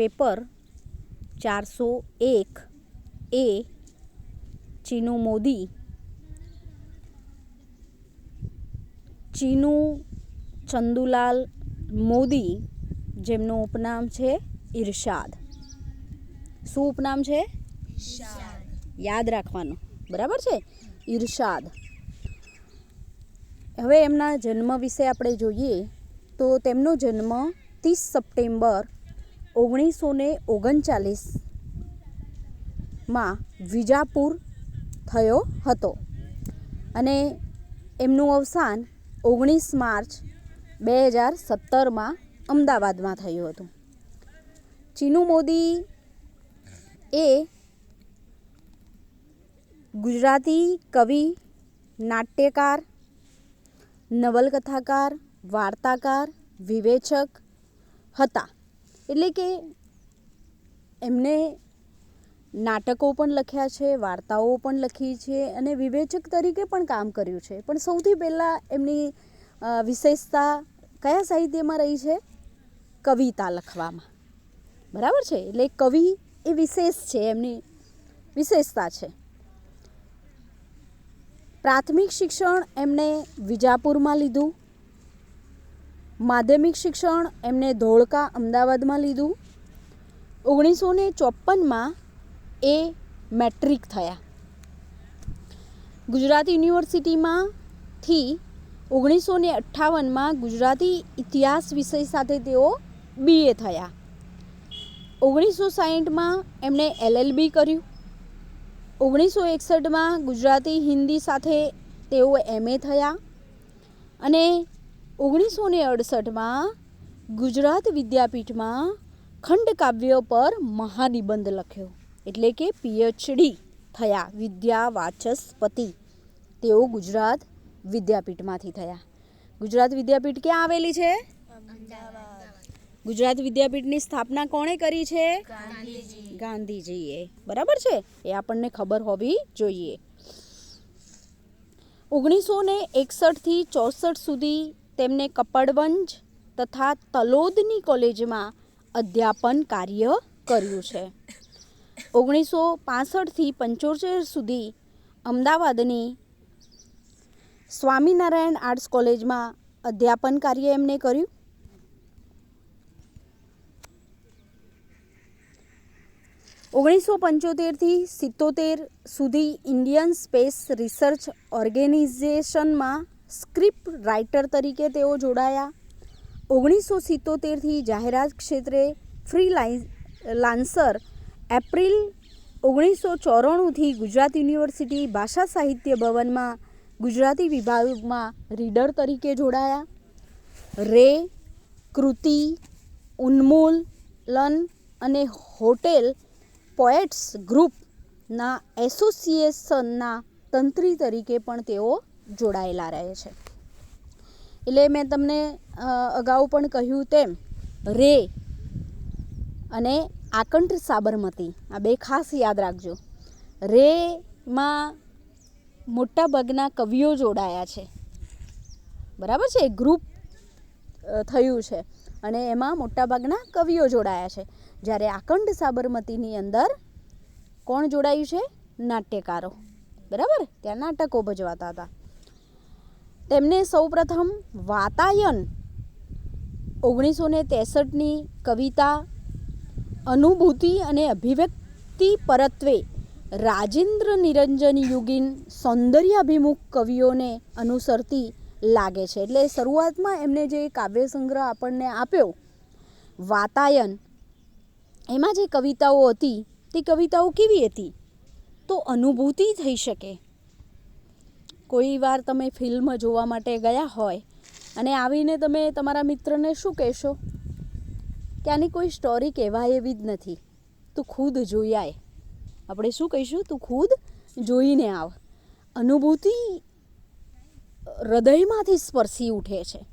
Paper ચારસો એક એ ચીનુ મોદી. ચીનુ ચંદુલાલ મોદી જેમનું ઉપનામ છે ઇરશાદ શું ઉપનામ છે? યાદ રાખવાનું. બરાબર છે? ઇરશાદ હવે એમના જન્મ વિશે આપણે જોઈએ તો તેમનો જન્મ ત્રીસ સપ્ટેમ્બર ઓગણીસો ને ઓગણચાલીસમાં વિજાપુર થયો હતો. અને એમનું અવસાન ઓગણીસ માર્ચ બે હજાર સત્તરમાં અમદાવાદમાં થયું હતું. ચીનુ મોદી એ ગુજરાતી કવિ, નાટ્યકાર, નવલકથાકાર, વાર્તાકાર, વિવેચક હતા. એટલે કે એમને નાટકો પણ લખ્યા છે, વાર્તાઓ પણ લખી છે અને વિવેચક તરીકે પણ કામ કર્યું છે. પણ સૌથી પહેલાં એમની વિશેષતા કયા સાહિત્યમાં રહી છે? કવિતા લખવામાં. બરાબર છે? એટલે કવિ એ વિશેષ છે, એમની વિશેષતા છે. પ્રાથમિક શિક્ષણ એમણે વિજાપુરમાં લીધું. માધ્યમિક શિક્ષણ એમણે ધોળકા અમદાવાદમાં લીધું. ઓગણીસો ને ચોપનમાં એ મેટ્રિક થયા. ગુજરાત યુનિવર્સિટીમાંથી ઓગણીસો ને અઠ્ઠાવનમાં ગુજરાતી ઇતિહાસ વિષય સાથે તેઓ બીએ થયા. ઓગણીસો સાહીઠમાં એમણે એલએલબી કર્યું. ઓગણીસો એકસઠમાં ગુજરાતી હિન્દી સાથે તેઓ એમએ થયા. અને ઓગણીસો ને અડસઠમાં ગુજરાત વિદ્યાપીઠમાં ખંડકાવ્ય પર મહાનિબંધ લખ્યો. એટલે કે પીએચડી થયા વિદ્યા વાચસ્પતિ. તેઓ ગુજરાત વિદ્યાપીઠમાંથી થયા. ગુજરાત વિદ્યાપીઠ ક્યાં આવેલી છે? ગુજરાત વિદ્યાપીઠની સ્થાપના કોણે કરી છે? ગાંધીજીએ. બરાબર છે? એ આપણને ખબર હોવી જોઈએ. ઓગણીસો ને એકસઠથી ચોસઠ સુધી તેમને કપડવંજ તથા તલોદની કોલેજમાં અધ્યાપન કાર્ય કર્યું છે. ઓગણીસો પાસઠથી પંચોતેર સુધી અમદાવાદની સ્વામિનારાયણ આર્ટ્સ કોલેજમાં અધ્યાપન કાર્ય એમણે કર્યું. ઓગણીસો પંચોતેરથી સિત્તોતેર સુધી ઇન્ડિયન સ્પેસ રિસર્ચ ઓર્ગેનાઇઝેશનમાં સ્ક્રિપ્ટ રાઇટર તરીકે તેઓ જોડાયા. ઓગણીસો સિત્તોતેરથી જાહેરાત ક્ષેત્રે ફ્રી લાન્સર એપ્રિલ ઓગણીસો ચોરાણુંથી ગુજરાત યુનિવર્સિટી ભાષા સાહિત્ય ભવનમાં ગુજરાતી વિભાગમાં રીડર તરીકે જોડાયા. રે, કૃતિ, ઉન્મૂલન અને હોટેલ પોએટ્સ ગ્રુપના એસોસિએશનના તંત્રી તરીકે પણ તેઓ જોડાયેલા રહે છે. એટલે મેં તમને અગાઉ પણ કહ્યું તેમ, રે અને આકંઠ સાબરમતી, આ બે ખાસ યાદ રાખજો. રેમાં મોટાભાગના કવિઓ જોડાયા છે. બરાબર છે? ગ્રુપ થયું છે. અને એમાં મોટાભાગના કવિઓ જોડાયા છે. જ્યારે આકંઠ સાબરમતીની અંદર કોણ જોડાયું છે? નાટ્યકારો. બરાબર? ત્યાં નાટકો ભજવાતા હતા. તેમને સૌપ્રથમ વાતાયન ઓગણીસો ને ત્રેસઠની કવિતા, અનુભૂતિ અને અભિવ્યક્તિ પરત્વે રાજેન્દ્ર નિરંજન યુગીન સૌંદર્યાભિમુખ કવિઓને અનુસરતી લાગે છે. એટલે શરૂઆતમાં એમને જે કાવ્ય સંગ્રહ આપણને આપ્યો, વાતાયન, એમાં જે કવિતાઓ હતી, તે કવિતાઓ કેવી હતી? તો અનુભૂતિ થઈ શકે. કોઈ વાર તમે ફિલ્મ જોવા માટે ગયા હોય અને આવીને તમે તમારા મિત્રને શું કહેશો? કે આની કોઈ સ્ટોરી કહેવાય એવી જ નથી. તું ખુદ જોઈ આય. આપણે શું કહીશું? તું ખુદ જોઈને આવ. અનુભૂતિ હૃદયમાંથી સ્પર્શી ઉઠે છે.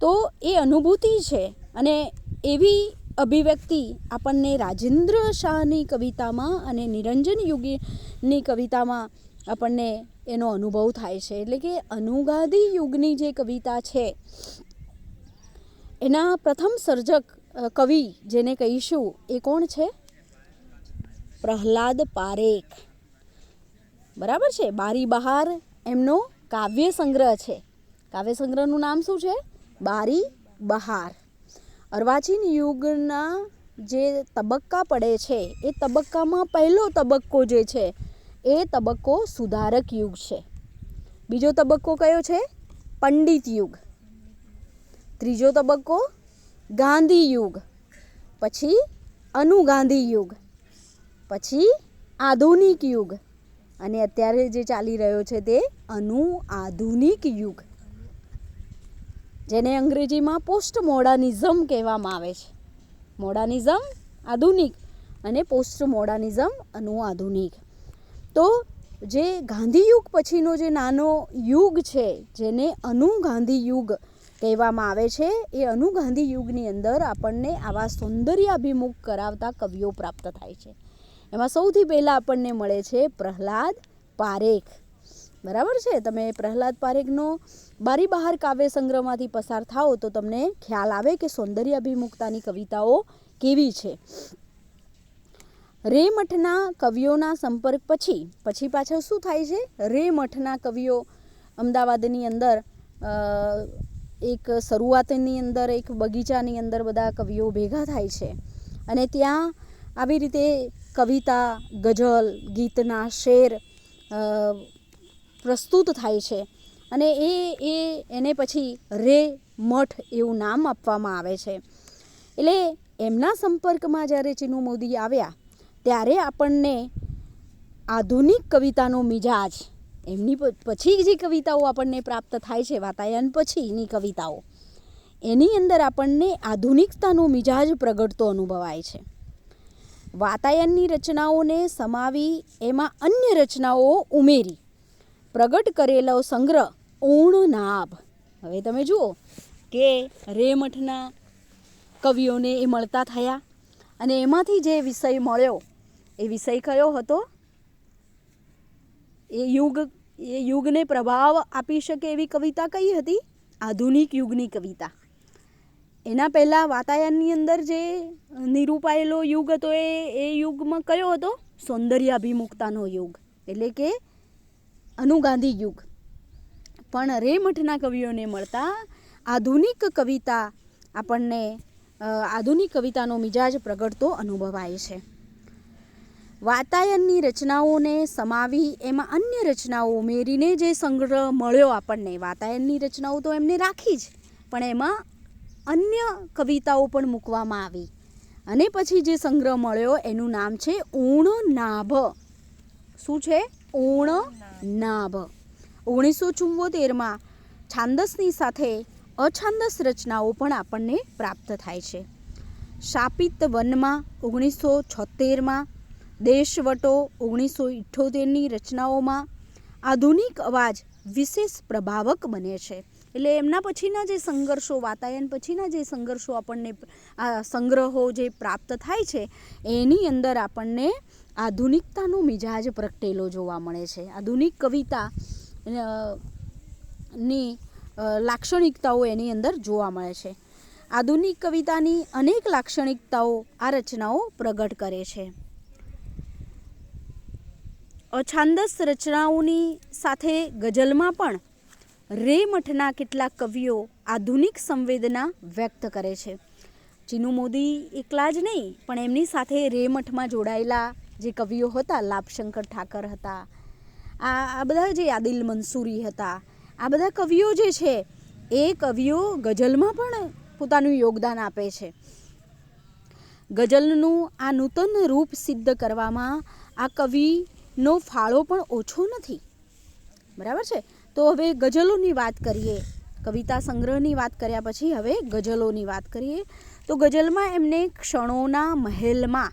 તો એ અનુભૂતિ છે અને એવી અભિવ્યક્તિ આપણને રાજેન્દ્ર શાહની કવિતામાં અને નિરંજન યુગીની કવિતામાં આપણને એનો અનુભવ થાય છે. એટલે કે અનુગાદી યુગની જે કવિતા છે, એના પ્રથમ સર્જક કવિ જેને કહીશું એ કોણ છે? પ્રહલાદ પારેખ. બરાબર છે? બારી બહાર એમનો કાવ્ય સંગ્રહ છે. કાવ્ય સંગ્રહનું નામ શું છે? બારી બહાર. અર્વાચીન યુગના જે તબક્કા પડે છે, એ તબક્કામાં પહેલો તબક્કો જે છે એ તબક્કો સુધારક યુગ છે. બીજો તબક્કો કયો છે? પંડિત યુગ. ત્રીજો તબક્કો ગાંધી યુગ. પછી અનુગાંધી યુગ. પછી આધુનિક યુગ. અને અત્યારે જે ચાલી રહ્યો છે તે અનુ આધુનિક યુગ. જેને અંગ્રેજીમાં પોસ્ટ મોડર્નિઝમ કહેવામાં આવે છે. મોડર્નિઝમ આધુનિક અને પોસ્ટ મોડર્નિઝમ અનુ આધુનિક તો જે ગાંધી યુગ પછીનો જે નાનો યુગ છે, જેને અનુ ગાંધી યુગ કહેવામાં આવે છે, એ અનુ ગાંધી યુગની અંદર આપણને આવા સૌંદર્યાભિમુખ કરાવતા કવિઓ પ્રાપ્ત થાય છે. એમાં સૌથી પહેલાં આપણને મળે છે પ્રહલાદ પારેખ. બરાબર છે? તમે પ્રહલાદ પારેખનો બારી બહાર કાવ્ય સંગ્રહમાંથી પસાર થાઓ તો તમને ખ્યાલ આવે કે સૌંદર્યાભિમુખતાની કવિતાઓ કેવી છે. રે મઠના કવિઓના સંપર્ક પછી પછી પાછળ શું થાય છે? રે મઠના કવિઓ અમદાવાદની અંદર એક શરૂઆતની અંદર, એક બગીચાની અંદર બધા કવિઓ ભેગા થાય છે. અને ત્યાં આવી રીતે કવિતા, ગઝલ, ગીતના શેર પ્રસ્તુત થાય છે. અને એ એ, એને પછી રે મઠ એવું નામ આપવામાં આવે છે. એટલે એમના સંપર્કમાં જ્યારે ચિનુ મોદી આવ્યા ત્યારે આપણને આધુનિક કવિતાનો મિજાજ, એમની પછી જે કવિતાઓ આપણને પ્રાપ્ત થાય છે, વાતાયન પછીની કવિતાઓ, એની અંદર આપણને આધુનિકતાનો મિજાજ પ્રગટતો અનુભવાય છે. વાતાયનની રચનાઓને સમાવી, એમાં અન્ય રચનાઓ ઉમેરી, પ્રગટ કરેલો સંગ્રહ ઊણનાભ હવે તમે જુઓ કે રેમઠના કવિઓને એ મળતા થયા. અને એમાંથી જે વિષય મળ્યો, એ વિષય કયો હતો? એ યુગ, એ યુગને પ્રભાવ આપી શકે એવી કવિતા કઈ હતી? આધુનિક યુગની કવિતા. એના પહેલાં વાતાયનની અંદર જે નિરૂપાયેલો યુગ હતો, એ એ યુગમાં કયો હતો? સૌંદર્યાભિમુખતાનો યુગ, એટલે કે અનુગાંધી યુગ. પણ રેમઠના કવિઓને મળતા આધુનિક કવિતા આપણને આધુનિક કવિતાનો મિજાજ પ્રગટતો અનુભવાય છે. વાતાયનની રચનાઓને સમાવી એમાં અન્ય રચનાઓ ઉમેરીને જે સંગ્રહ મળ્યો આપણને, વાતાયનની રચનાઓ તો એમને રાખી જ, પણ એમાં અન્ય કવિતાઓ પણ મૂકવામાં આવી. અને પછી જે સંગ્રહ મળ્યો એનું નામ છે ઊણ નાભ. શું છે? ઊણ નાભ. ઓગણીસો ચુંવોતેરમાં છાંદસની સાથે અછાંદસ રચનાઓ પણ આપણને પ્રાપ્ત થાય છે. શાપિત વનમાં ઓગણીસો છોતેરમાં, દેશવટો ઓગણીસો ઇઠ્ઠોતેરની રચનાઓમાં આધુનિક અવાજ વિશેષ પ્રભાવક બને છે. એટલે એમના પછીના જે સંઘર્ષો, વાતાયન પછીના જે સંઘર્ષો આપણને આ સંગ્રહો જે પ્રાપ્ત થાય છે, એની અંદર આપણને આધુનિકતાનો મિજાજ પ્રગટેલો જોવા મળે છે. આધુનિક કવિતા ની લાક્ષણિકતાઓ એની અંદર જોવા મળે છે. આધુનિક કવિતાની અનેક લાક્ષણિકતાઓ આ રચનાઓ પ્રગટ કરે છે. અછાંદસ રચનાઓની સાથે ગઝલમાં પણ રે મઠના કેટલાક કવિઓ આધુનિક સંવેદના વ્યક્ત કરે છે. ચીનુ મોદી એકલા જ નહીં, પણ એમની સાથે રે મઠમાં જોડાયેલા જે કવિઓ હતા, લાભશંકર ઠાકર હતા, આ આ બધા જે આદિલ મંસૂરી હતા આ બધા કવિઓ જે છે, એ કવિઓ ગઝલમાં પણ પોતાનું યોગદાન આપે છે. ગઝલનું આ નૂતન રૂપ સિદ્ધ કરવામાં આ કવિનો ફાળો પણ ઓછો નથી. બરાબર છે? તો હવે ગઝલોની વાત કરીએ. કવિતા સંગ્રહની વાત કર્યા પછી હવે ગઝલોની વાત કરીએ. તો ગઝલમાં એમને ક્ષણોના મહેલમાં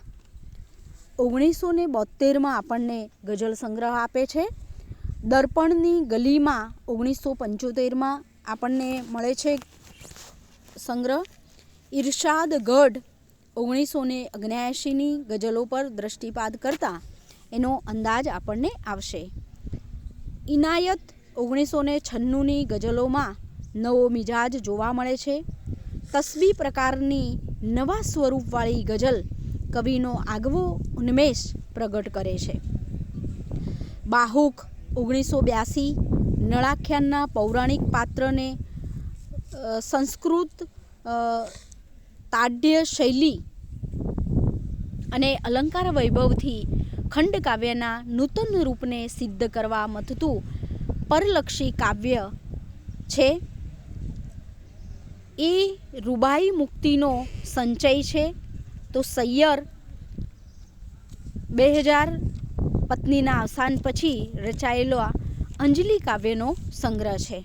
ઓગણીસો ને બોતેરમાં આપણને ગઝલ સંગ્રહ આપે છે. દર્પણની ગલીમાં ઓગણીસો પંચોતેરમાં આપણને મળે છે સંગ્રહ. ઇરશાદ ગઢ ઓગણીસો ને અગ્યાએંશીની ગઝલો પર દૃષ્ટિપાત કરતાં એનો અંદાજ આપણને આવશે. ઇનાયત ઓગણીસો ને છન્નુંની ગઝલોમાં નવો મિજાજ જોવા મળે છે. તસબી પ્રકારની નવા સ્વરૂપવાળી ગઝલ કવિનો આગવો ઉન્મેષ પ્રગટ કરે છે. બાહુક ઓગણીસો બ્યાસી નળાખ્યાનના પૌરાણિક પાત્રને સંસ્કૃત તાઢ્ય શૈલી અને અલંકાર વૈભવથી ખંડકાવ્યના નૂતન રૂપને સિદ્ધ કરવા મથતું પરલક્ષી કાવ્ય છે. એ રૂબાઈ મુક્તિનો સંચય છે. તો સૈયર બે હજાર પત્નીના અવસાન પછી રચાયેલો આ અંજલિ કાવ્યનો સંગ્રહ છે.